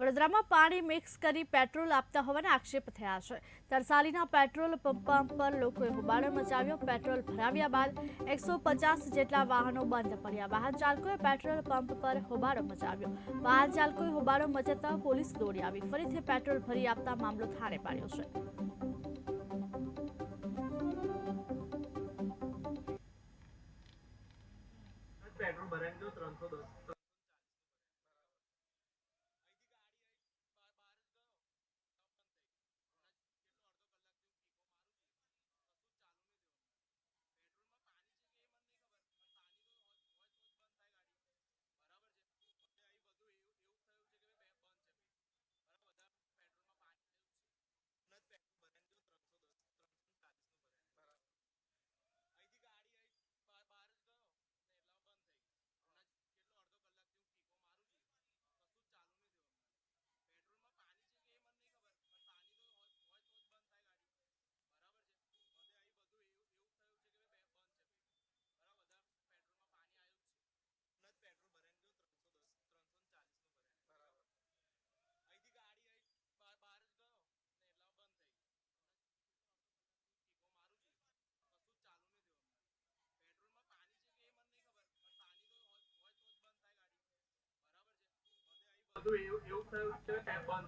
વડોદરામાં પાણી મિક્સ કરી પેટ્રોલ આપતા હોવાના આક્ષેપ થયા છે. તરસાલીના પેટ્રોલ પંપ પર લોકોએ હોબાળો મચાવ્યો. પેટ્રોલ ભરાવ્યા બાદ એકસો પચાસ જેટલા વાહનો બંધ પડ્યા. વાહન ચાલકોએ પેટ્રોલ પંપ પર હોબાળો મચાવ્યો. વાહન ચાલકોએ હોબાળો મચાતા પોલીસ દોડી આવી. ફરીથી પેટ્રોલ ભરી આપતા મામલો થાળે પાડ્યો છે. પેટ્રોલ ભરાઈને જો ત્રણસો દસ બધું એવું એવું થયું છે કે ટેપ બંધ